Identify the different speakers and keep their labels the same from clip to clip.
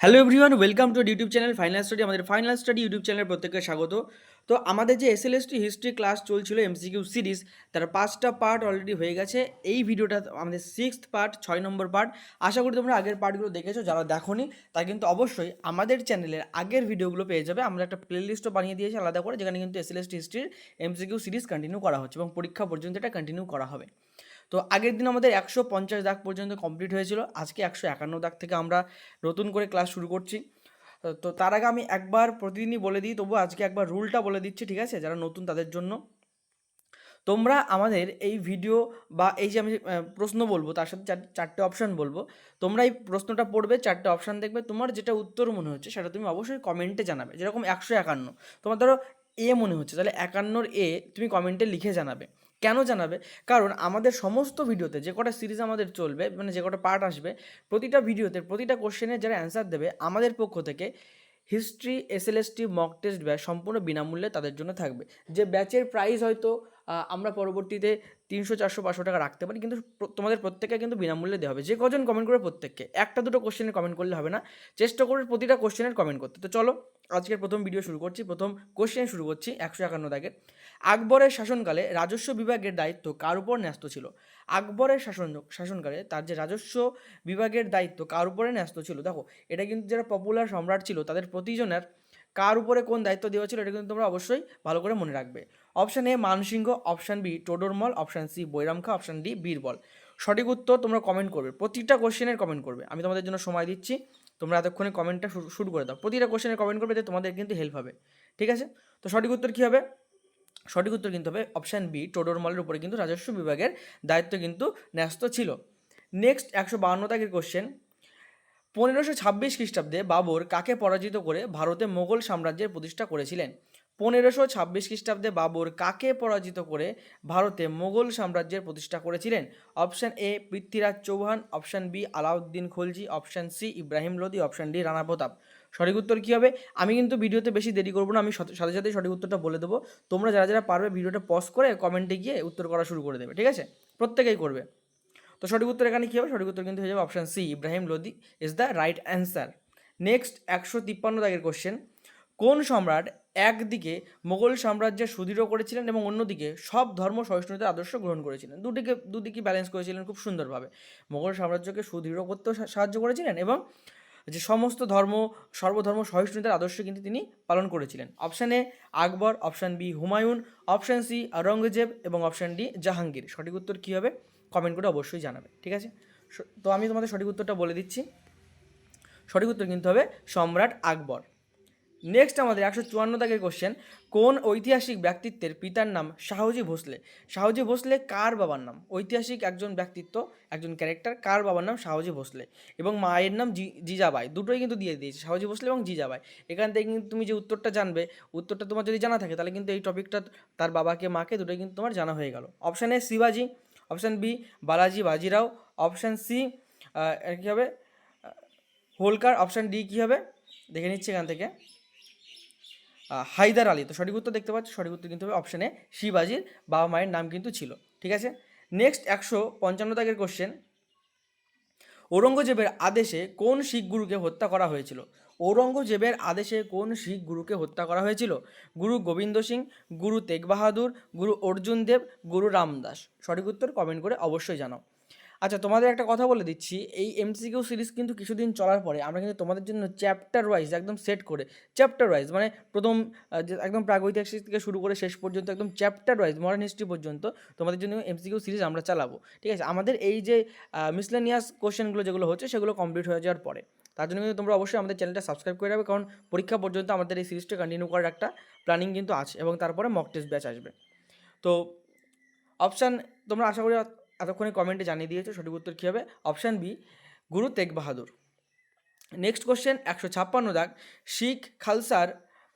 Speaker 1: Hello everyone welcome to YouTube channel final study আমাদের final study YouTube চ্যানেলে প্রত্যেককে স্বাগত। তো আমাদের যে এসএলএসটি হিস্ট্রি ক্লাস চলছিল এমসিকিউ সিরিজ তার পাঁচটা পার্ট অলরেডি হয়ে গেছে। এই ভিডিওটা আমাদের সিক্সথ পার্ট ছয় নম্বর পার্ট আশা করি তোমরা আগের পার্টগুলো দেখেছ, যারা দেখোনি, তা কিন্তু অবশ্যই আমাদের চ্যানেলের আগের ভিডিওগুলো পেয়ে যাবে। আমরা একটা প্লেলিস্টও বানিয়ে দিয়েছি আলাদা করে, যেখানে কিন্তু এসএলএসটি হিস্ট্রির এমসিকিউ সিরিজ কন্টিনিউ করা হচ্ছে এবং পরীক্ষা পর্যন্ত এটা কন্টিনিউ করা হবে। তো আগের দিন আমাদের একশো পঞ্চাশ দাগ পর্যন্ত কমপ্লিট হয়েছিল। আজকে একশো একান্ন দাগ থেকে আমরা নতুন করে ক্লাস শুরু করছি। তো তার আগে আমি একবার প্রতিদিনই বলে দিই তবু আজকে একবার রুলটা বলে দিচ্ছি, ঠিক আছে? যারা নতুন তাদের জন্য। তোমরা আমাদের এই ভিডিও বা এই যে আমি প্রশ্ন বলব, তার সাথে চার- চারটে অপশান বলব। তোমরা এই প্রশ্নটা পড়বে, চারটে অপশান দেখবে। তোমার যেটা উত্তর মনে হচ্ছে, সেটা তুমি অবশ্যই কমেন্টে জানাবে। যেরকম একশো একান্ন। তোমার ধরো এ মনে হচ্ছে, তাহলে একান্নর এ তুমি কমেন্টে লিখে জানাবে। কেন জানাবে? কারণ আমাদের সমস্ত ভিডিওতে যে কটা সিরিজ আমাদের চলবে মানে যে কটা পার্ট আসবে, প্রতিটা ভিডিওতে, প্রতিটা কোশ্চেনের যারা অ্যান্সার দেবে, আমাদের পক্ষ থেকে history SLST mock test batch সম্পূর্ণ বিনামূল্যে তাদের জন্য থাকবে। যে ব্যাচের প্রাইস হয়তো আমরা পরবর্তীতে তিনশো, চারশো, পাঁচশো টাকা রাখতে পারি, কিন্তু তোমাদের প্রত্যেককে কিন্তু বিনামূল্যে দেওয়া হবে। যে কজন কমেন্ট করবে প্রত্যেককে। একটা, দুটো কোশ্চেনের কমেন্ট করলে হবে না। চেষ্টা করবে প্রতিটা কোশ্চেনের কমেন্ট করতে। তো চলো, আজকের প্রথম ভিডিও শুরু করছি। প্রথম কোশ্চেন শুরু করছি, একশো একান্ন দাগের। আকবরের শাসনকালে রাজস্ব বিভাগের দায়িত্ব কার উপর ন্যস্ত ছিল? আকবরের শাসন, শাসনকালে তার যে রাজস্ব বিভাগের দায়িত্ব কার উপরে ন্যস্ত ছিল? দেখো, এটা কিন্তু যারা পপুলার সম্রাট ছিল, তাদের প্রতিজনের কার উপরে কোন দায়িত্ব দেওয়া ছিল, এটা কিন্তু তোমরা অবশ্যই ভালো করে মনে রাখবে। Option A Man Singh option B Todarmal option C Bairam Khan option D Birbal. সঠিক উত্তর তোমরা কমেন্ট করবে, প্রতিটা কোশ্চেনের কমেন্ট করবে। আমি তোমাদের জন্য সময় দিচ্ছি, তোমরা এতক্ষণে কমেন্টটা শুরু করে দাও। প্রতিটা কোশ্চেনের কমেন্ট করবে তোমাদের কিন্তু হেল্প হবে। ঠিক আছে? তো সঠিক উত্তর কী হবে? সঠিক উত্তর কিন্তু হবে অপশান বি টোডরমলের উপরে কিন্তু রাজস্ব বিভাগের দায়িত্ব কিন্তু ন্যস্ত ছিল। নেক্সট একশো বাহান্ন তাকের কোশ্চেন পনেরোশো ছাব্বিশ খ্রিস্টাব্দে বাবর কাকে পরাজিত করে ভারতে মোগল সাম্রাজ্যের প্রতিষ্ঠা করেছিলেন? পনেরোশো ছাব্বিশ খ্রিস্টাব্দে বাবর কাকে পরাজিত করে ভারতে মোগল সাম্রাজ্যের প্রতিষ্ঠা করেছিলেন? Option A Prithviraj Chauhan option B Alauddin Khalji option C Ibrahim Lodi option D Rana Pratap. সঠিক উত্তর কী হবে? আমি কিন্তু ভিডিওতে বেশি দেরি করব না, আমি সাথে সাথে সঠিক উত্তরটা বলে দেবো। তোমরা যারা যারা পারবে ভিডিওটা পজ করে কমেন্টে গিয়ে উত্তর করা শুরু করে দেবে, ঠিক আছে? প্রত্যেকেই করবে। তো সঠিক উত্তর এখানে কী হবে? সঠিক উত্তর কিন্তু হয়ে যাবে option C Ibrahim Lodi is the right answer next একশো তিপ্পান্ন দাগের কোশ্চেন কোন সম্রাট একদিকে মোগল সাম্রাজ্য সুদৃঢ় করেছিলেন এবং অন্যদিকে সব ধর্ম সহিষ্ণুতার আদর্শ গ্রহণ করেছিলেন? দুদিকে দুদিকে ব্যালেন্স করেছিলেন খুব সুন্দরভাবে। মোগল সাম্রাজ্যকে সুদৃঢ় করতেও সাহায্য করেছিলেন এবং যে সমস্ত ধর্ম, সর্বধর্ম সহিষ্ণুতার আদর্শ কিন্তু তিনি পালন করেছিলেন। Option A Akbar option B Humayun option C Aurangzeb এবং অপশান ডি জাহাঙ্গীর। সঠিক উত্তর কী হবে? কমেন্ট করে অবশ্যই জানাবে, ঠিক আছে? তো আমি তোমাদের সঠিক উত্তরটা বলে দিচ্ছি। সঠিক উত্তর কিন্তু হবে সম্রাট আকবর। নেক্সট আমাদের একশো চুয়ান্ন দাগের কোশ্চেন কোন ঐতিহাসিক ব্যক্তিত্বের পিতার নাম শাহজি ভোসলে? শাহজি ভোসলে কার বাবার নাম? ঐতিহাসিক একজন ব্যক্তিত্ব, একজন ক্যারেক্টার কার বাবার নাম শাহজি ভোসলে? এবং মায়ের নাম জিজাবাই, দুটোই কিন্তু দিয়ে দিয়েছে, শাহজি ভোসলে এবং জিজাবাই। এখান থেকে কিন্তু তুমি যে উত্তরটা জানবে, উত্তরটা তোমার যদি জানা থাকে, তাহলে কিন্তু এই টপিকটা তার বাবাকে, মাকে দুটোই কিন্তু তোমার জানা হয়ে গেল। অপশান এ শিবাজি option B Balaji, Bajirao option C কী হবে? হোলকার অপশান ডি কী হবে? দেখে নিচ্ছি এখান থেকে। হায়দার আলী। তো সঠিক উত্তর দেখতে পাচ্ছ? সঠিক উত্তর কিন্তু হবে অপশানে শিবাজির বাবা মায়ের নাম কিন্তু ছিল। ঠিক আছে? নেক্সট একশো পঞ্চান্ন দাগের কোশ্চেন ঔরঙ্গজেবের আদেশে কোন শিখ গুরুকে হত্যা করা হয়েছিল? ঔরঙ্গজেবের আদেশে কোন শিখ গুরুকে হত্যা করা হয়েছিল? গুরু গোবিন্দ সিং, গুরু তেগ বাহাদুর গুরু অর্জুন দেব, গুরু রামদাস। সঠিক উত্তর কমেন্ট করে অবশ্যই জানাও। আচ্ছা তোমাদের একটা কথা বলে দিচ্ছি। এই এমসিকিউ সিরিজ কিন্তু কিছুদিন চলার পরে আমরা কিন্তু তোমাদের জন্য চ্যাপ্টার ওয়াইজ একদম সেট করে চ্যাপ্টার ওয়াইজ মানে প্রথম একদম প্রাগৈতিহাসিক থেকে শুরু করে শেষ পর্যন্ত একদম চ্যাপ্টার ওয়াইজ মডার্ন হিস্ট্রি পর্যন্ত তোমাদের জন্য এমসিকিউ সিরিজ আমরা চালাবো। ঠিক আছে? আমাদের এই যে মিসলেনিয়াস কোশ্চেনগুলো যেগুলো হচ্ছে সেগুলো কমপ্লিট হয়ে যাওয়ার পরে, তার জন্য কিন্তু তোমরা অবশ্যই আমাদের চ্যানেলটা সাবস্ক্রাইব করে রাখবে। কারণ পরীক্ষা পর্যন্ত আমাদের এই সিরিজটা কন্টিনিউ করার একটা প্ল্যানিং কিন্তু আছে এবং তারপরে মক টেস্ট ব্যাচ আসবে। তো অপশান তোমরা আশা করি এতক্ষণে কমেন্টে জানিয়ে দিয়েছ, সঠিক উত্তর কী হবে? অপশান বি গুরু তেগ বাহাদুর নেক্সট কোশ্চেন একশো ছাপ্পান্ন দাগ। শিখ খালসার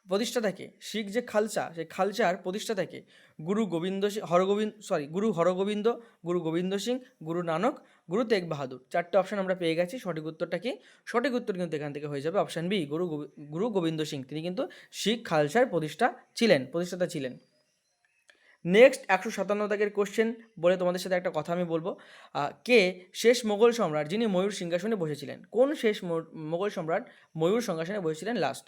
Speaker 1: প্রতিষ্ঠা থেকে, শিখ যে খালসা সেই খালসার প্রতিষ্ঠা থেকে গুরু গোবিন্দ সিং হরগোবিন্দ সরি গুরু হরগোবিন্দ গুরু গোবিন্দ সিং, গুরু নানক, গুরু তেগ বাহাদুর চারটে অপশান আমরা পেয়ে গেছি, সঠিক উত্তরটা কি? সঠিক উত্তর কিন্তু এখান থেকে হয়ে যাবে অপশান বি গুরু গুরু গোবিন্দ সিং। তিনি কিন্তু শিখ খালসার প্রতিষ্ঠা ছিলেন, প্রতিষ্ঠাতা ছিলেন। নেক্সট একশো সাতান্ন দাগের কোশ্চেন বলে তোমাদের সাথে একটা কথা আমি বলব। কে শেষ মোগল সম্রাট যিনি ময়ূর সিংহাসনে বসেছিলেন? কোন শেষ মোগল সম্রাট ময়ূর সিংহাসনে বসেছিলেন লাস্ট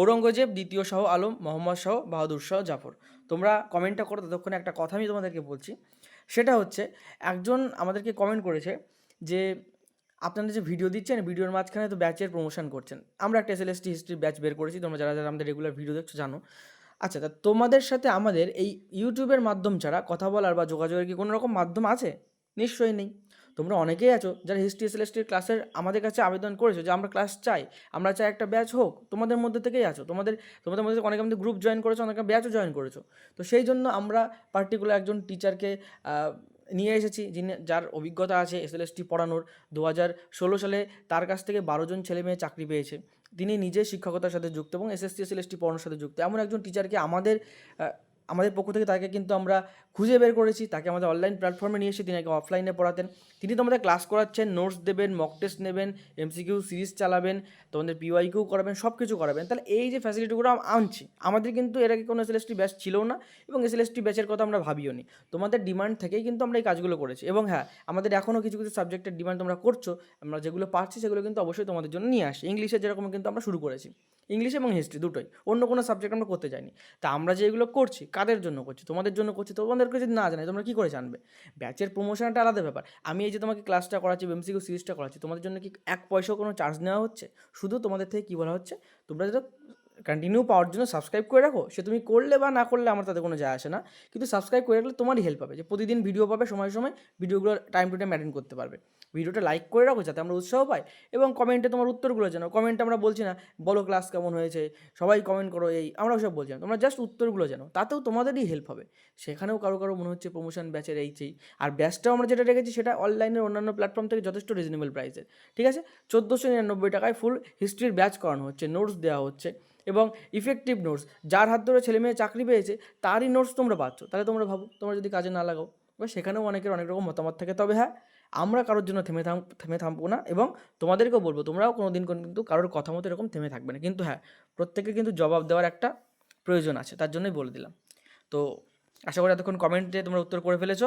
Speaker 1: ঔরঙ্গজেব, দ্বিতীয় শাহ আলম, মোহাম্মদ শাহ, বাহাদুর শাহ, জাফর। তোমরা কমেন্টটা করো ততক্ষণে একটা কথা আমি তোমাদেরকে বলছি। সেটা হচ্ছে, একজন আমাদেরকে কমেন্ট করেছে যে, আপনারা যে ভিডিও দিচ্ছেন ভিডিওর মাঝখানে তো ব্যাচের প্রমোশন করছেন। আমরা একটা এসএলএসটি হিস্ট্রি ব্যাচ বের করেছি, তোমরা যারা যারা আমাদের রেগুলার ভিডিও দেখছ জানো। আচ্ছা তা তোমাদের সাথে আমাদের এই ইউটিউবের মাধ্যম ছাড়া কথা বলার বা যোগাযোগের কি কোনো রকম মাধ্যম আছে? নিশ্চয়ই নেই। তোমরা অনেকেই আছো যারা হিস্ট্রি এসএলএসটির ক্লাসের আমাদের কাছে আবেদন করেছ যে আমরা ক্লাস চাই, আমরা চাই একটা ব্যাচ হোক, তোমাদের মধ্যে থেকেই আছো। তোমাদের তোমাদের মধ্যে অনেকে আমাদের গ্রুপ জয়েন করেছ, অনেকে ব্যাচও জয়েন করেছ। তো সেই জন্য আমরা পার্টিকুলার একজন টিচারকে নিয়ে এসেছি যিনি, যার অভিজ্ঞতা আছে এসএলএসটি পড়ানোর। দু হাজার ষোলো সালে তার কাছ থেকে বারো জন ছেলে মেয়ে চাকরি পেয়েছে। তিনি নিজে শিক্ষকতার সাথে যুক্ত এবং এসএসসি এসএলএসটি পড়ানোর সাথে যুক্ত। এমন একজন টিচারকে আমাদের আমাদের পক্ষ থেকে তাকে কিন্তু আমরা খুঁজে বের করেছি। তাকে আমাদের অনলাইন প্ল্যাটফর্মে নিয়ে এসে তিনি আগে অফলাইনে পড়াতেন। তিনি তোমাদের ক্লাস করাচ্ছেন নোটস দেবেন মক টেস্ট নেবেন এমসিকিউ সিরিজ চালাবেন, তোমাদের পিওয়াইকিউ করাবেন সব কিছু করাবেন। তাহলে এই যে ফ্যাসিলিটিগুলো আনছি, আমাদের কিন্তু এর আগে কোনো এসএলএসটি ব্যাচ ছিল না এবং এসএলএসটি ব্যাচের কথা আমরা ভাবিও নি। তোমাদের ডিমান্ড থেকেই কিন্তু আমরা এই কাজগুলো করেছি এবং হ্যাঁ আমাদের এখনও কিছু কিছু সাবজেক্টের ডিমান্ড তোমরা করছ, আমরা যেগুলো পাচ্ছি সেগুলো কিন্তু অবশ্যই তোমাদের জন্য নিয়ে আসি। ইংলিশে যেরকম কিন্তু আমরা শুরু করেছি। ইংলিশ এবং হিস্ট্রি দুটোই, অন্য কোনো সাবজেক্ট আমরা করতে যাইনি। তা আমরা যেগুলো করছি কাদের জন্য করছি? তোমাদের জন্য করছি, তোমাদেরকে যদি না জানাই, তোমরা কী করে জানবে? ব্যাচের প্রমোশন একটা আলাদা ব্যাপার। আমি এই যে তোমাকে ক্লাসটা করাচ্ছি এমসিকিউ সিরিজটা করাচ্ছি, তোমাদের জন্য কি এক পয়সাও কোনো চার্জ নেওয়া হচ্ছে? শুধু তোমাদের থেকে কী বলা হচ্ছে? তোমরা যেটা কন্টিনিউ পাওয়ার জন্য সাবস্ক্রাইব করে রাখো। সে তুমি করলে বা না করলে আমার তাতে কোনো যায় আসে না। কিন্তু সাবস্ক্রাইব করে রাখলে তোমারই হেল্প হবে যে প্রতিদিন ভিডিও পাবে, সময় সময় ভিডিওগুলো টাইম টু টাইম অ্যাটেন্ড করতে পারবে। ভিডিওটা লাইক করে রাখো যাতে আমরা উৎসাহ পাই এবং কমেন্টে তোমার উত্তরগুলো জানো কমেন্টে আমরা বলছি না, বলো ক্লাস কেমন হয়েছে? সবাই কমেন্ট করো এই, আমরা ওসব বলছি না। তোমরা জাস্ট উত্তরগুলো জানো, তাতেও তোমাদেরই হেল্প হবে। সেখানেও কারও কারও মনে হচ্ছে প্রমোশন ব্যাচের এই চেই আর ব্যাচটাও আমরা যেটা রেখেছি সেটা অনলাইনের অন্যান্য প্ল্যাটফর্ম থেকে যথেষ্ট রিজনেবল প্রাইসের ঠিক আছে? চোদ্দোশো নিরানব্বই টাকায় ফুল হিস্ট্রির ব্যাচ করানো হচ্ছে নোটস দেওয়া হচ্ছে। এবং ইফেক্টিভ নোটস যার হাত ধরে ছেলে মেয়ে চাকরি পেয়েছে, তারই নোটস তোমরা পাচ্ছ। তাহলে তোমরা ভাবো, তোমরা যদি কাজে না লাগাও বা সেখানেও অনেকের অনেক রকম মতামত থাকে। তবে হ্যাঁ আমরা কারোর জন্য থেমে থাম, থেমে থামবো না এবং তোমাদেরকেও বলব, তোমরাও কোনো দিন কিন্তু কারোর কথা মতো এরকম থেমে থাকবে না। কিন্তু হ্যাঁ প্রত্যেকে কিন্তু জবাব দেওয়ার একটা প্রয়োজন আছে, তার জন্যই বলে দিলাম। তো আশা করি এতক্ষণ কমেন্টে তোমরা উত্তর করে ফেলেছো।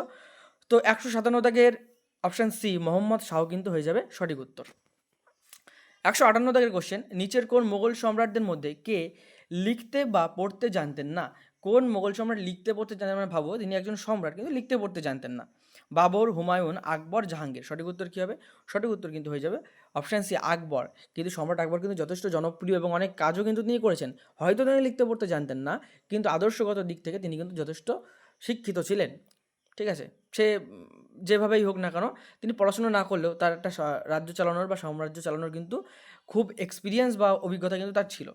Speaker 1: তো একশো সাতান্ন দাগের অপশান সি মোহাম্মদ শাহ কিন্তু হয়ে যাবে সঠিক উত্তর। একশো আটান্ন দাগের কোশ্চেন নিচের কোন মোগল সম্রাটদের মধ্যে কে লিখতে বা পড়তে জানতেন না? কোন মোগল সম্রাট লিখতে, পড়তে জানতেন আমরা ভাবো, তিনি একজন সম্রাট কিন্তু লিখতে, পড়তে জানতেন না। বাবর, হুমায়ুন, আকবর, জাহাঙ্গীর, সঠিক উত্তর কী হবে? সঠিক উত্তর কিন্তু হয়ে যাবে অপশান সি আকবর। কিন্তু সম্রাট আকবর কিন্তু যথেষ্ট জনপ্রিয় এবং অনেক কাজও কিন্তু তিনি করেছেন। হয়তো তিনি লিখতে, পড়তে জানতেন না, কিন্তু আদর্শগত দিক থেকে তিনি কিন্তু যথেষ্ট শিক্ষিত ছিলেন। ঠিক আছে? সে যেভাবেই হোক না কেন, তিনি পড়াশোনা না করলেও তার একটা রাজ্য চালানোর বা সাম্রাজ্য চালানোর কিন্তু খুব এক্সপিরিয়েন্স বা অভিজ্ঞতা কিন্তু তার ছিল।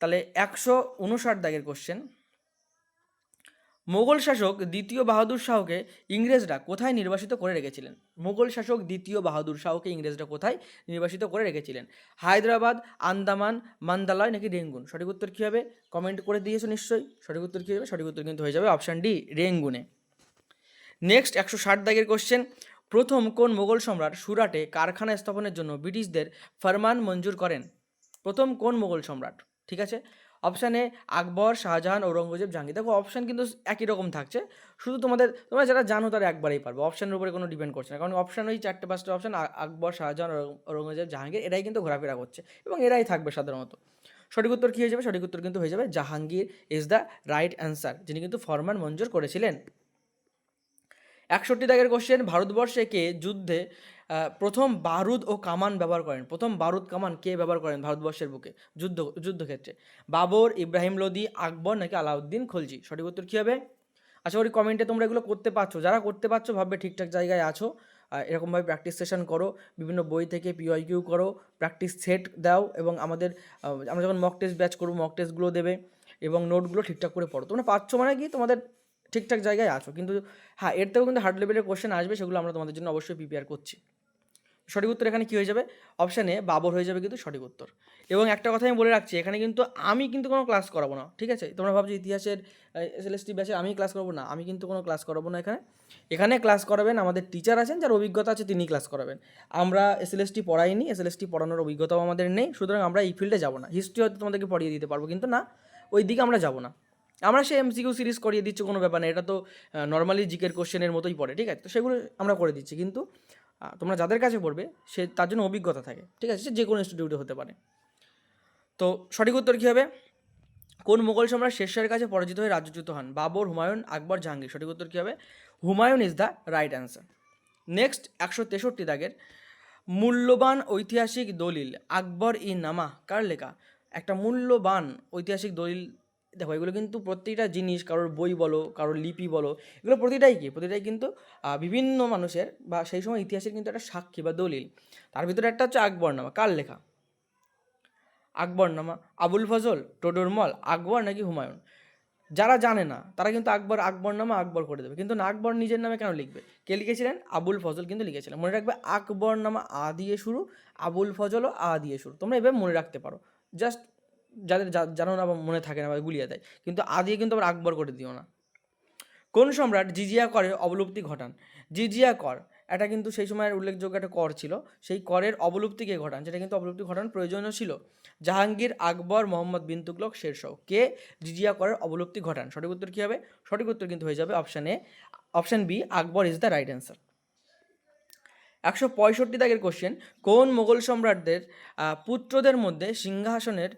Speaker 1: তাহলে একশো উনষাট দাগের কোশ্চেন মোগল শাসক দ্বিতীয় বাহাদুর শাহকে ইংরেজরা কোথায় নির্বাসিত করে রেখেছিলেন? মোগল শাসক দ্বিতীয় বাহাদুর শাহকে ইংরেজরা কোথায় নির্বাসিত করে রেখেছিলেন? হায়দ্রাবাদ, আন্দামান, মান্দালয় নাকি রেঙ্গুন? সঠিক উত্তর কী হবে? কমেন্ট করে দিয়েছ নিশ্চয়ই। সঠিক উত্তর কী হবে? সঠিক উত্তর কিন্তু হয়ে যাবে অপশান ডি রেঙ্গুনে। নেক্সট একশো ষাট দাগের কোশ্চেন প্রথম কোন মোগল সম্রাট সুরাটে কারখানা স্থাপনের জন্য ব্রিটিশদের ফরমান মঞ্জুর করেন? প্রথম কোন মোগল সম্রাট? ঠিক আছে? অপশানে আকবর, শাহজাহান, ঔরঙ্গজেব, জাহাঙ্গীর। দেখো অপশান কিন্তু একই রকম থাকছে। শুধু তোমাদের, তোমরা যারা জানো তারা একবারেই পারবে। অপশানের উপরে কোনো ডিপেন্ড করছে না। কারণ অপশান ওই চারটে, পাঁচটা অপশান আকবর, শাহজাহান ঔরঙ্গজেব, জাহাঙ্গীর, এরাই কিন্তু ঘোরাফেরা করছে। এবং এরাই থাকবে সাধারণত। সঠিক উত্তর কী হয়ে যাবে? সঠিক উত্তর কিন্তু হয়ে যাবে Jahangir is the right answer যিনি কিন্তু ফরমান মঞ্জুর করেছিলেন। একষট্টি দাগের কোশ্চেন ভারতবর্ষে কে যুদ্ধে প্রথম বারুদ ও কামান ব্যবহার করেন? প্রথম বারুদ, কামান কে ব্যবহার করেন ভারতবর্ষের বুকে? যুদ্ধ, যুদ্ধক্ষেত্রে। বাবর, ইব্রাহিম লোদি, আকবর নাকি আলাউদ্দিন খলজি? সঠিক উত্তর কী হবে? আশা করি কমেন্টে তোমরা এগুলো করতে পারছ। যারা করতে পারছ, ভাববে ঠিকঠাক জায়গায় আছো। এরকমভাবে প্র্যাকটিস সেশন করো, বিভিন্ন বই থেকে পিওয়াইকিউ করো প্র্যাকটিস সেট দাও এবং আমাদের আমরা যখন মক টেস্ট ব্যাচ করব মক টেস্টগুলো দেবে এবং নোটগুলো ঠিকঠাক করে পড়ো। তোমরা পাচ্ছ মানে কি? তোমাদের ঠিকঠাক জায়গায় আছো। কিন্তু হ্যাঁ এর থেকেও কিন্তু হার্ড লেভেলের কোশ্চেন আসবে, সেগুলো আমরা তোমাদের জন্য অবশ্যই প্রিপেয়ার করছি। সঠিক উত্তর এখানে কী হয়ে যাবে? অপশানে বাবর হয়ে যাবে কিন্তু সঠিক উত্তর। এবং একটা কথা আমি বলে রাখছি, এখানে কিন্তু আমি কিন্তু কোনো ক্লাস করাবো না, ঠিক আছে? তোমরা ভাবছ ইতিহাসের এস এল এস টি ব্যাচে আমি ক্লাস করব? না, আমি কিন্তু কোনো ক্লাস করাবো না এখানে। এখানে ক্লাস করাবেন আমাদের টিচার আছেন, যার অভিজ্ঞতা আছে তিনি ক্লাস করাবেন। আমরা এস এল এস টি পড়াইনি এস এল এস টি পড়ানোর অভিজ্ঞতাও আমাদের নেই, সুতরাং আমরা এই ফিল্ডে যাব না। হিস্ট্রি হয়তো তোমাদেরকে পড়িয়ে দিতে পারব, কিন্তু না ওই দিকে আমরা যাব না। আমরা সে এমসিকিউ সিরিজ করিয়ে দিচ্ছি, কোনো ব্যাপার না। এটা তো নর্মালি জিকের কোশ্চেনের মতোই পড়ে, ঠিক আছে? তো সেগুলো আমরা করে দিচ্ছি। কিন্তু তোমরা যাদের কাছে পড়বে, সে, তার জন্য অভিজ্ঞতা থাকে, ঠিক আছে? সে যে কোনো ইনস্টিটিউটে হতে পারে। তো সঠিক উত্তর কী হবে? কোন মোগল সম্রাট শেরশাহের কাছে পরাজিত হয়ে রাজ্যচ্যুত হন? বাবর, হুমায়ুন, আকবর, জাহাঙ্গীর। সঠিক উত্তর কী হবে? Humayun is the right answer next একশো তেষট্টি দাগের মূল্যবান ঐতিহাসিক দলিল আকবর ই নামা কার লেখা? একটা মূল্যবান ঐতিহাসিক দলিল দেখো, এগুলো কিন্তু প্রত্যেকটা জিনিস, কারোর বই বলো, কারোর লিপি বলো, এগুলো প্রতিটাই কি? প্রতিটাই কিন্তু বিভিন্ন মানুষের বা সেই সময় ইতিহাসের কিন্তু একটা সাক্ষী বা দলিল। তার ভিতরে একটা হচ্ছে আকবরনামা। কার লেখা? আকবরনামা, আবুল ফজল টোডরমল আকবর নাকি হুমায়ুন? যারা জানে না, তারা কিন্তু আকবর, আকবরনামা আকবর করে দেবে। কিন্তু না, আকবর নিজের নামে কেন লিখবে? কে লিখেছিলেন? আবুল ফজল কিন্তু লিখেছিলেন। মনে রাখবে, আকবরনামা আ দিয়ে শুরু, আবুল ফজলও আ দিয়ে শুরু। তোমরা এভাবে মনে রাখতে পারো। জাস্ট যাদের জানো না বা মনে থাকে না বা গুলিয়ে দেয়। কিন্তু আ দিয়ে কিন্তু আবার আকবর করে দিও না। কোন সম্রাট জিজিয়া করের অবলুপ্তি ঘটান? জিজিয়া কর, এটা কিন্তু সেই সময়ের উল্লেখযোগ্য একটা কর ছিল। সেই করের অবলুপ্তিকে ঘটান? যেটা কিন্তু অবলুপ্তি ঘটান প্রয়োজনীয় ছিল। জাহাঙ্গীর, আকবর, মোহাম্মদ বিন তুগলক শেরশাহ কে? জিজিয়া করের অবলুপ্তি ঘটান। সঠিক উত্তর কী হবে? সঠিক উত্তর কিন্তু হয়ে যাবে option option B Akbar is the right answer একশো পঁয়ষট্টি দাগের কোশ্চেন কোন মোগল সম্রাটদের পুত্রদের মধ্যে সিংহাসনের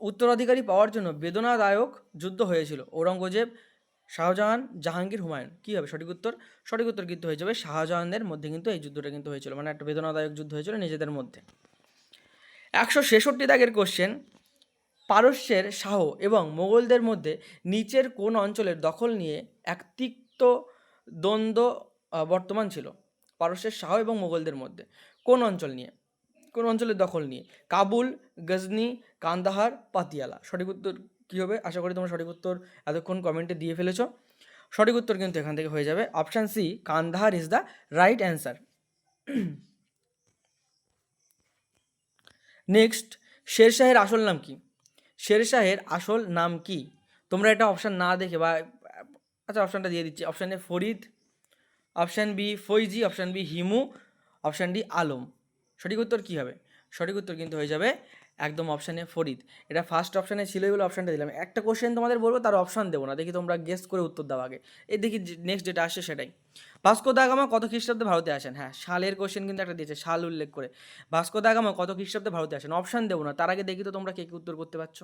Speaker 1: উত্তরাধিকারী পাওয়ার জন্য বেদনাদায়ক যুদ্ধ হয়েছিল? ঔরঙ্গজেব, শাহজাহান, জাহাঙ্গীর হুমায়ুন। কী হবে? সঠিক উত্তর? সঠিক উত্তর কিন্তু হয়ে যাবে, শাহজাহানদের মধ্যে কিন্তু এই যুদ্ধটা কিন্তু হয়েছিল। মানে একটা বেদনাদায়ক যুদ্ধ হয়েছিল নিজেদের মধ্যে। একশো ছেষট্টি দাগের কোশ্চেন পারস্যের শাহ এবং মোগলদের মধ্যে নিচের কোন অঞ্চলের দখল নিয়ে এক তিক্ত দ্বন্দ্ব বর্তমান ছিল? পারস্যের শাহ এবং মোগলদের মধ্যে। কোন অঞ্চল নিয়ে? কোন অঞ্চলের দখল নিয়ে? কাবুল, গজনি, কান্দাহার, পাতিয়ালা। সঠিক উত্তর কী হবে? আশা করি তোমরা সঠিক উত্তর এতক্ষণ কমেন্টে দিয়ে ফেলেছো। সঠিক উত্তর কিন্তু এখান থেকে হয়ে যাবে। Option C Kandahar is the right answer next শেরশাহের আসল নাম কি? শেরশাহের আসল নাম কি? তোমরা এটা অপশান না দেখে বা আচ্ছা অপশানটা দিয়ে দিচ্ছি। অপশানে Farid option B Faizi, option B Himu, option D Alam. সঠিক উত্তর কী হবে? সঠিক উত্তর কিন্তু হয়ে যাবে একদম অপশানে ফরিদ। এটা ফার্স্ট অপশানে ছিলই বলে অপশানটা দিলাম। একটা কোশ্চেন তোমাদের বলব, তার অপশান দেবো না। দেখি তোমরা গেস্ট করে উত্তর দাও আগে। এই দেখি নেক্সট যেটা আসছে সেটাই। ভাস্কো দা গামা কত খ্রিস্টাব্দে ভারতে আসেন? হ্যাঁ সালের কোশ্চেন কিন্তু একটা দিয়েছে, সাল উল্লেখ করে। ভাস্কো দা গামা কত খ্রিস্টাব্দে ভারতে আসেন? অপশান দেবো না। তার আগে দেখি তো তোমরা কে কি উত্তর করতে পারছ।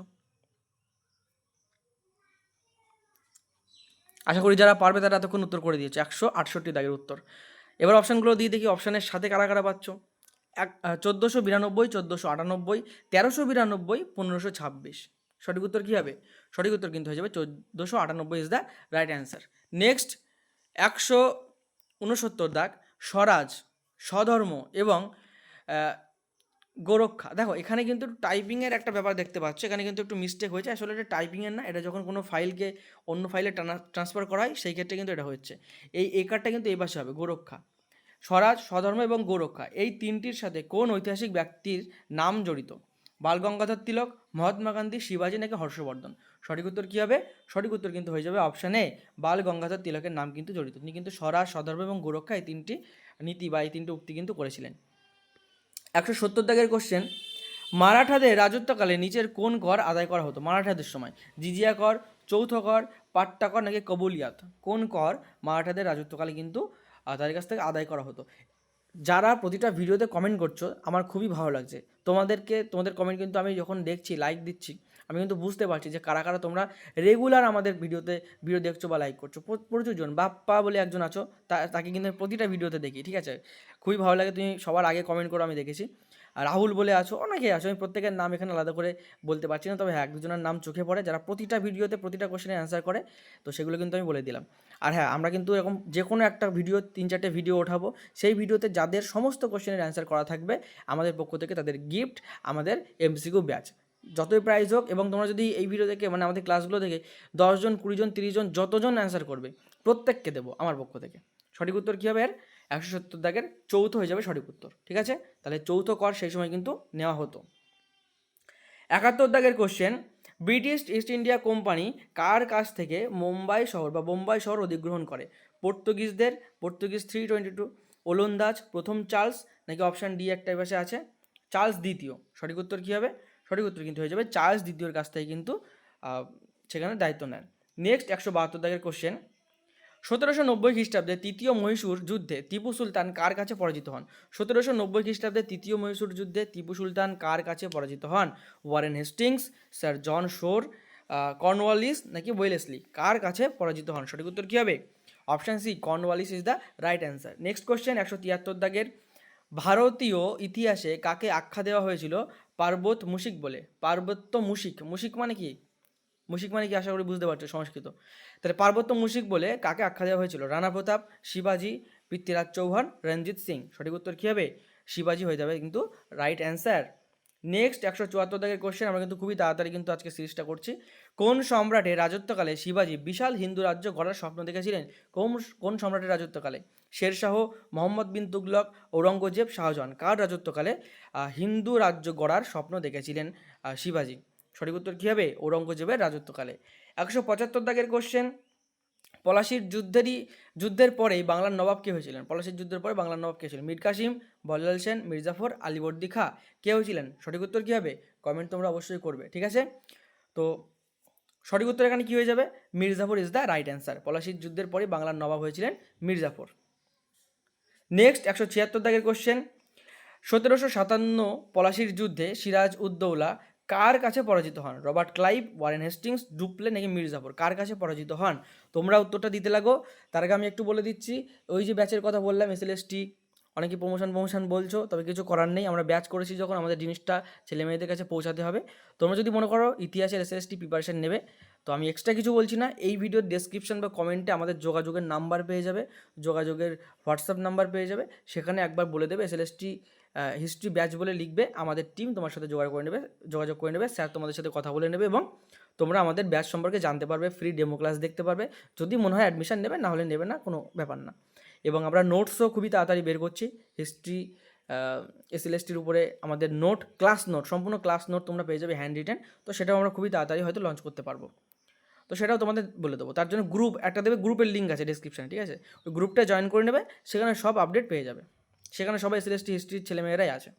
Speaker 1: আশা করি যারা পারবে তারা এতক্ষণ উত্তর করে দিয়েছে। একশো আটষট্টি দাগের উত্তর। এবার অপশানগুলো দিয়ে দেখি অপশানের সাথে কারা কারা পাচ্ছ? এক চোদ্দোশো বিরানব্বই, চোদ্দোশো আটানব্বই, তেরোশো বিরানব্বই, পনেরোশো ছাব্বিশ। সঠিক উত্তর কী হবে? সঠিক উত্তর কিন্তু হয়ে যাবে চোদ্দোশো আটানব্বই is the right answer next একশো উনসত্তর দাগ, স্বরাজ, স্বধর্ম এবং গোরক্ষা। দেখো, এখানে কিন্তু টাইপিংয়ের একটা ব্যাপার দেখতে পাচ্ছ। এখানে কিন্তু একটু মিস্টেক হয়েছে। আসলে এটা টাইপিংয়ের না, এটা যখন কোনো ফাইলকে অন্য ফাইলে ট্রান্সফার করা হয় সেই ক্ষেত্রে কিন্তু এটা হচ্ছে। এই একারটা কিন্তু এই পাশে হবে, গোরক্ষা। স্বরাজ, স্বধর্ম এবং গোরক্ষা, এই তিনটির সাথে কোন ঐতিহাসিক ব্যক্তির নাম জড়িত? বাল গঙ্গাধর তিলক, মহাত্মা গান্ধী, শিবাজী নাকি হর্ষবর্ধন? সঠিক উত্তর কী হবে? সঠিক উত্তর কিন্তু হয়ে যাবে অপশানে বাল গঙ্গাধর তিলকের নাম কিন্তু জড়িত। তিনি কিন্তু স্বরাজ, স্বধর্ম এবং গোরক্ষা এই তিনটি নীতি বা এই তিনটি উক্তি কিন্তু করেছিলেন। একশো সত্তর দাগের কোশ্চেন মারাঠাদের রাজত্বকালে নিচের কোন কর আদায় করা হতো? মারাঠাদের সময়। জিজিয়া কর, চৌথ কর, পাট্টা কর নাকি কবুলিয়াত? কোন কর মারাঠাদের রাজত্বকালে কিন্তু তাদের কাছ থেকে আদায় করা হতো? যারা প্রতিটা ভিডিওতে কমেন্ট করছ, আমার খুবই ভালো লাগছে। তোমাদেরকে, তোমাদের কমেন্ট কিন্তু আমি যখন দেখছি লাইক দিচ্ছি আমি কিন্তু বুঝতে পারছি যে কারা কারা তোমরা রেগুলার আমাদের ভিডিওতে ভিডিও দেখছ বা লাইক করছ। প্র- প্রচুর জন। বাপ্পা বলে একজন আছো তাকে কিন্তু প্রতিটা ভিডিওতে দেখি, ঠিক আছে? খুবই ভালো লাগে, তুমি সবার আগে কমেন্ট করো, আমি দেখেছি। রাহুল বলে আছো অনেকে আছো, আমি প্রত্যেকের নাম এখানে আলাদা করে বলতে পারছি না, তবে হ্যাঁ দুজনের নাম চোখে পড়ে, যারা প্রতিটা ভিডিওতে প্রতিটা কোশ্চেনের অ্যান্সার করে, তো সেগুলো কিন্তু আমি বলে দিলাম। আর হ্যাঁ আমরা কিন্তু এরকম যে কোনো একটা ভিডিও তিন চারটে ভিডিও ওঠাবো, সেই ভিডিওতে যাদের সমস্ত কোশ্চেনের অ্যান্সার করা থাকবে, আমাদের পক্ষ থেকে তাদের গিফট আমাদের এমসিকিউ ব্যাচ যতই প্রাইজ হোক এবং তোমরা যদি এই ভিডিও থেকে মানে আমাদের ক্লাসগুলো থেকে দশজন, কুড়িজন, তিরিশজন যতজন অ্যান্সার করবে, প্রত্যেককে দেবো আমার পক্ষ থেকে। সঠিক উত্তর কী হবে এর? একশো সত্তর দাগের চৌথ হয়ে যাবে সঠিক উত্তর, ঠিক আছে? তাহলে চৌথ কর সেই সময় কিন্তু নেওয়া হতো। একাত্তর দাগের question British East India company কার কাছ থেকে মুম্বাই শহর বা বোম্বাই শহর অধিগ্রহণ করে? পর্তুগিজদের, পর্তুগিজ থ্রি টোয়েন্টি টু ওলন্দাজ, প্রথম চার্লস, নাকি অপশান ডি একটা পাশে আছে? চার্লস দ্বিতীয়, সঠিক উত্তর কী হবে? সঠিক উত্তর কিন্তু হয়ে যাবে চার্লস দ্বিতীয়র কাছ থেকে কিন্তু সেখানে দায়িত্ব নেন। নেক্সট একশো বাহাত্তর দাগের কোশ্চেন সতেরোশো নব্বই খ্রিস্টাব্দে তৃতীয় মহীশূর যুদ্ধে টিপু সুলতান কার কাছে পরাজিত হন? সতেরোশো নব্বই খ্রিস্টাব্দে তৃতীয় মহীশূর যুদ্ধে টিপু সুলতান কার কাছে পরাজিত হন? ওয়ারেন হেস্টিংস স্যার জন শোর কর্নওয়ালিস নাকি ওয়েলেসলি কার কাছে পরাজিত হন? সঠিক উত্তর কী হবে? Option C Cornwallis is the right answer next question একশো তিয়াত্তর দাগের। ভারতীয় ইতিহাসে কাকে আখ্যা দেওয়া হয়েছিল? পার্বত মুশিক বলে, পার্বত্য মুশিক মুশিক মানে কি? মুশিক মানে কি? আশা করি বুঝতে পারছ, সংস্কৃত। তাহলে পার্বত্য মুশিক বলে কাকে আখ্যা দেওয়া হয়েছিল? রানা প্রতাপ, শিবাজি, পৃথ্বীরাজ চৌহান, রঞ্জিত সিং। সঠিক উত্তর কী হবে? শিবাজি হয়ে যাবে কিন্তু রাইট অ্যান্সার নেক্সট একশো চুয়াত্তর দাগের কোশ্চেন আমরা কিন্তু খুবই তাড়াতাড়ি কিন্তু আজকে সিরিজটা করছি। কোন সম্রাটের রাজত্বকালে শিবাজি বিশাল হিন্দু রাজ্য গড়ার স্বপ্ন দেখেছিলেন? কোন কোন সম্রাটের রাজত্বকালে? শেরশাহ, মোহাম্মদ বিন তুগলক ঔরঙ্গজেব শাহজাহান। কার রাজত্বকালে হিন্দু রাজ্য গড়ার স্বপ্ন দেখেছিলেন শিবাজি? সঠিক উত্তর কী হবে? ঔরঙ্গজেবের রাজত্বকালে। একশো পঁচাত্তর দাগের কোশ্চেন পলাশির যুদ্ধেরই, যুদ্ধের পরেই বাংলার নবাব কে হয়েছিলেন? পলাশির যুদ্ধের পরে বাংলার নবাব কে ছিলেন? মীর কাসিম, বল্লাল সেন, মির্জাফর, আলিবর্দি খা কে হয়েছিলেন? সঠিক উত্তর কী হবে? কমেন্ট তোমরা অবশ্যই করবে, ঠিক আছে? তো, সঠিক উত্তর এখানে কী হয়ে যাবে? Mir Jafar is the right answer পলাশির যুদ্ধের পরে বাংলার নবাব হয়েছিলেন মির্জাফর। নেক্সট একশো ছিয়াত্তর দাগের কোশ্চেন সতেরোশো সাতান্ন পলাশির যুদ্ধে সিরাজ উদ্দৌলা কার কাছে পরাজিত হন? Robert Clive, Warren Hastings, Dupleix নাকি মির্জাফর? কার কাছে পরাজিত হন? তোমরা উত্তরটা দিতে লাগো। তার আগে আমি একটু বলে দিচ্ছি, ওই যে ব্যাচের কথা বললাম এস এল এস টি অনেকে প্রমোশন প্রমোশন বলছো, তবে কিছু করার নেই। আমরা ব্যাচ করেছি যখন, আমাদের জিনিসটা ছেলে মেয়েদের কাছে পৌঁছাতে হবে। তোমরা যদি মনে করো, ইতিহাসের এস এস টি প্রিপারেশন নেবে তো আমি এক্সট্রা কিছু বলছি না, এই ভিডিওর ডেসক্রিপশন বা কমেন্টে আমাদের যোগাযোগের নাম্বার পেয়ে যাবে, যোগাযোগের হোয়াটসঅ্যাপ নাম্বার পেয়ে যাবে, সেখানে একবার বলে দেবে এসএলএসটি হিস্ট্রি ব্যাচ বলে লিখবে, আমাদের টিম তোমার সাথে যোগাযোগ করে নেবে, যোগাযোগ করে নেবে স্যার তোমাদের সাথে কথা বলে নেবে এবং তোমরা আমাদের ব্যাচ সম্পর্কে জানতে পারবে ফ্রি ডেমো ক্লাস দেখতে পারবে, যদি মনে হয় অ্যাডমিশান নেবে, না হলে নেবে না, কোনো ব্যাপার না। এবং আমরা নোটসও খুবই তাড়াতাড়ি বের করছি হিস্ট্রি এসএলএসটির উপরে আমাদের নোট ক্লাস নোট সম্পূর্ণ ক্লাস নোট তোমরা পেয়ে যাবে হ্যান্ড রিটেন তো সেটাও আমরা খুবই তাড়াতাড়ি হয়তো লঞ্চ করতে পারব। তো সেটাও তোমাদের বলে দেবো। তার জন্য গ্রুপ একটা দেবে গ্রুপের লিঙ্ক আছে ডিসক্রিপশানে ঠিক আছে? ওই গ্রুপটা জয়েন করে নেবে, সেখানে সব আপডেট পেয়ে যাবে। সেখানে সবাই এসএলএসটি হিস্ট্রির ছেলেমেয়েরাই আছে।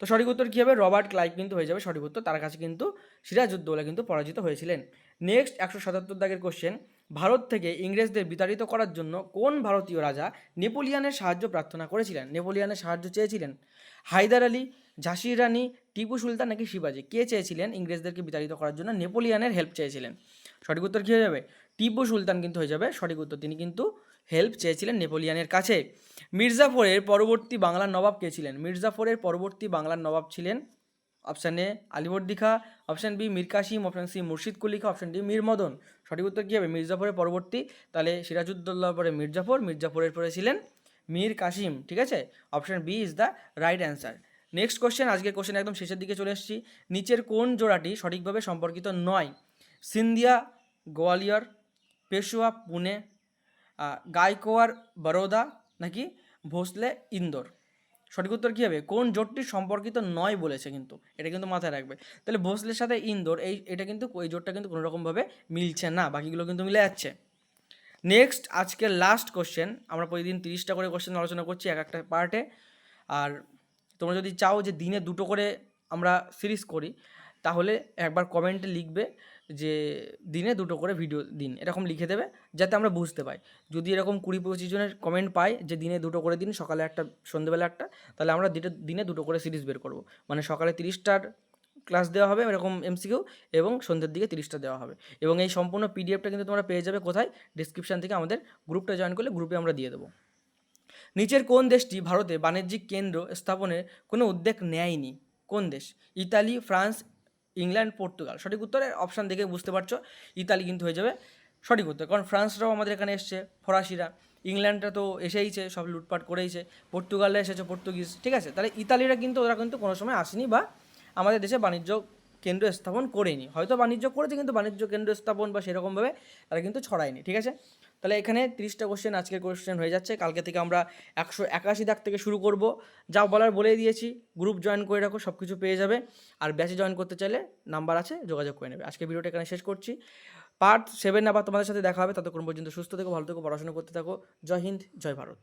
Speaker 1: তো সঠিক উত্তর কী হবে? রবার্ট ক্লাইভ কিন্তু হয়ে যাবে সঠিক উত্তর। তার কাছে কিন্তু সিরাজউদ্দৌলা কিন্তু পরাজিত হয়েছিলেন। নেক্সট একশো সাতাত্তর দাগের কোশ্চেন ভারত থেকে ইংরেজদের বিতাড়িত করার জন্য কোন ভারতীয় রাজা নেপোলিয়ানের সাহায্য প্রার্থনা করেছিলেন? নেপোলিয়ানের সাহায্য চেয়েছিলেন? হায়দার আলী, ঝাঁসির রানী, টিপু সুলতান নাকি শিবাজি? কে চেয়েছিলেন ইংরেজদেরকে বিতাড়িত করার জন্য? নেপোলিয়ানের হেল্প চেয়েছিলেন। সঠিক উত্তর কী হয়ে যাবে? টিপু সুলতান কিন্তু হয়ে যাবে সঠিক উত্তর। তিনি কিন্তু হেল্প চেয়েছিলেন নেপোলিয়ানের কাছে। মির্জাফরের পরবর্তী বাংলার নবাব কে ছিলেন? মির্জাফরের পরবর্তী বাংলার নবাব ছিলেন option A Alivardi Khan option B Mir Kasim option C Murshid Quli Khan option D Mir Madan. সঠিক উত্তর কী হবে? মির্জাফরের পরবর্তী। তাহলে সিরাজউদ্দৌলার পরে মির্জাফর, মির্জাফরের পরে ছিলেন মীর কাসিম, ঠিক আছে? Option B is the right answer next question আজকের কোশ্চেন একদম শেষের দিকে চলে এসেছি। নিচের কোন জোড়াটি সঠিকভাবে সম্পর্কিত নয়? সিন্ধিয়া গোয়ালিয়র পেশোয়া পুনে আহ, গায়কোয়ার বরোদা নাকি ভোসলে ইন্দোর সঠিক উত্তর কী হবে কোন জোটটি সম্পর্কিত নয় বলেছে কিন্তু এটা কিন্তু মাথায় রাখবে তাহলে ভোসলের সাথে ইন্দোর এই এটা কিন্তু এই জোটটা কিন্তু কোনো রকমভাবে মিলছে না বাকিগুলো কিন্তু মিলে যাচ্ছে। নেক্সট আজকের লাস্ট কোশ্চেন আমরা প্রতিদিন তিরিশটা করে কোশ্চেন আলোচনা করছি এক একটা পার্টে আর তোমরা যদি চাও যে দিনে দুটো করে আমরা সিরিজ করি তাহলে একবার কমেন্টে লিখবে। যে দিনে দুটো করে ভিডিও দিন, এরকম লিখে দেবে যাতে আমরা বুঝতে পাই। যদি এরকম কুড়ি পঁচিশ জনের কমেন্ট পাই যে দিনে দুটো করে দিন, সকালে একটা, সন্ধ্যেবেলা একটা, তাহলে আমরা দিনে দুটো করে সিরিজ বের করব। মানে সকালে তিরিশটার ক্লাস দেওয়া হবে এরকম এমসিকিউ এবং সন্ধ্যের দিকে তিরিশটা দেওয়া হবে। এবং এই সম্পূর্ণ পিডিএফটা কিন্তু তোমরা পেয়ে যাবে কোথায়? ডিসক্রিপশান থেকে আমাদের গ্রুপটা জয়েন করলে গ্রুপে আমরা দিয়ে দেবো। নিচের কোন দেশটি ভারতে বাণিজ্যিক কেন্দ্র স্থাপনের কোনো উদ্যোগ নেয়নি? কোন দেশ? Italy, France England, Portugal. সঠিক উত্তরের অপশান দেখে বুঝতে পারছ, ইতালি কিন্তু হয়ে যাবে সঠিক উত্তর। কারণ ফ্রান্সরাও আমাদের এখানে এসছে, ফরাসিরা। ইংল্যান্ডটা তো এসেইছে, সব লুটপাট করেইছে। পর্তুগালে এসেছে, পর্তুগিজ। ঠিক আছে, তাহলে ইতালিরা কিন্তু, ওরা কিন্তু কোনো সময় আসেনি বা আমাদের দেশে বাণিজ্য কেন্দ্র স্থাপন করেনি। হয়তো বাণিজ্য করেছে, কিন্তু বাণিজ্য কেন্দ্র স্থাপন বা সেরকমভাবে তারা কিন্তু ছড়ায়নি। ঠিক আছে? তাহলে এখানে তিরিশটা কোশ্চেন আজকের কোশ্চেন হয়ে যাচ্ছে। কালকে থেকে আমরা একশো একাশি দাগ থেকে শুরু করব। যা বলার বলে দিয়েছি। গ্রুপ জয়েন করে রাখো সব কিছু পেয়ে যাবে। আর ব্যাচে জয়েন করতে চাইলে নাম্বার আছে, যোগাযোগ করে নেবে। আজকে ভিডিওটা এখানে শেষ করছি। পার্ট সেভেন আবার তোমাদের সাথে দেখা হবে। ততক্ষণ পর্যন্ত সুস্থ থেকো, ভালো থেকো, পড়াশোনা করতে থাকো। জয় হিন্দ, জয় ভারত।